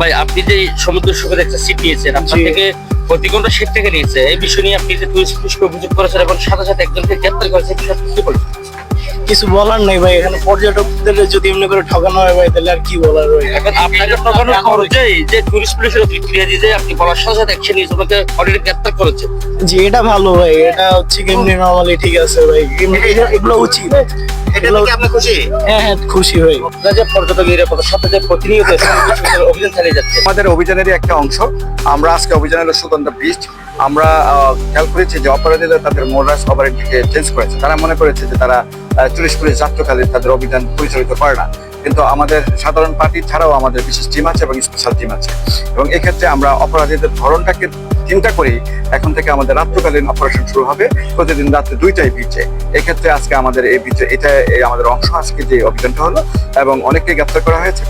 ভাই আপনি যে সমুদ্র সৈকতে একটা সিট নিয়েছেন আপনার থেকে প্রতি ঘণ্টা সিট থেকে নিয়েছে এই বিষয় নিয়ে আপনি যে দুই পুলিশকে অভিযোগ করেছেন এবং সাথে সাথে একজনকে গ্রেপ্তার করেছেন এই বিষয়ে আপনি কি বলবেন কিছু বলার নাই ভাই এখানে পর্যটকদের যদি এমনি করে ঠকানো হয় ভাই তাহলে আর কি বলার ভাই এখন আপনাকে ঠকানোর খরচে যে টুরিস্ট পুলিশের প্রতিক্রিয়া দিয়ে যে আপনি বলার সাথে সাথে অ্যাকশন নিয়েছে ওনাকে অলরেডি গ্রেপ্তার করেছে। জি এটা ভালো ভাই এটা হচ্ছে কেমনি নর্মালি ঠিক আছে ভাই এমনি- এগুলো- উচিত। এটা থেকে আপনি খুশি? হ্যাঁ হ্যাঁ খুশি ভাই। আপনারা যে পর্যটক নিরাপত্তার সাথে যে প্রতিনিয়ত সমুদ্র সৈকতে অভিযান চালিয়ে যাচ্ছে। আমাদের অভিযানেরই একটা অংশ। আমরা আজকে অভিযান হলো সুগন্ধ বিচ আমরা খেয়াল করেছি যে অপরাধীরা তাদের মোরাস অপারেটকে চেঞ্জ করেছে। তারা মনে করেছে যে তারা টুরিস্ট পুলিশ যাত্রকালে তাদের অভিযান পরিচালিত করে না। কিন্তু আমাদের সাধারণ পার্টি ছাড়াও আমাদের বিশেষ টিম আছে এবং স্পেশাল টিম আছে। এবং এক্ষেত্রে আমরা অপরাধীদের ধরনটাকে চিন্তা করেই এখন থেকে আমাদের রাত্রকালীন অপারেশন শুরু হবে। প্রতিদিন রাত্রে দুইটাই বিচে এক্ষেত্রে আজকে আমাদের এই বিচে এটা আমাদের অংশ আজকে যে অভিযানটা হলো, এবং অনেককে গ্রেপ্তার করা হয়েছে।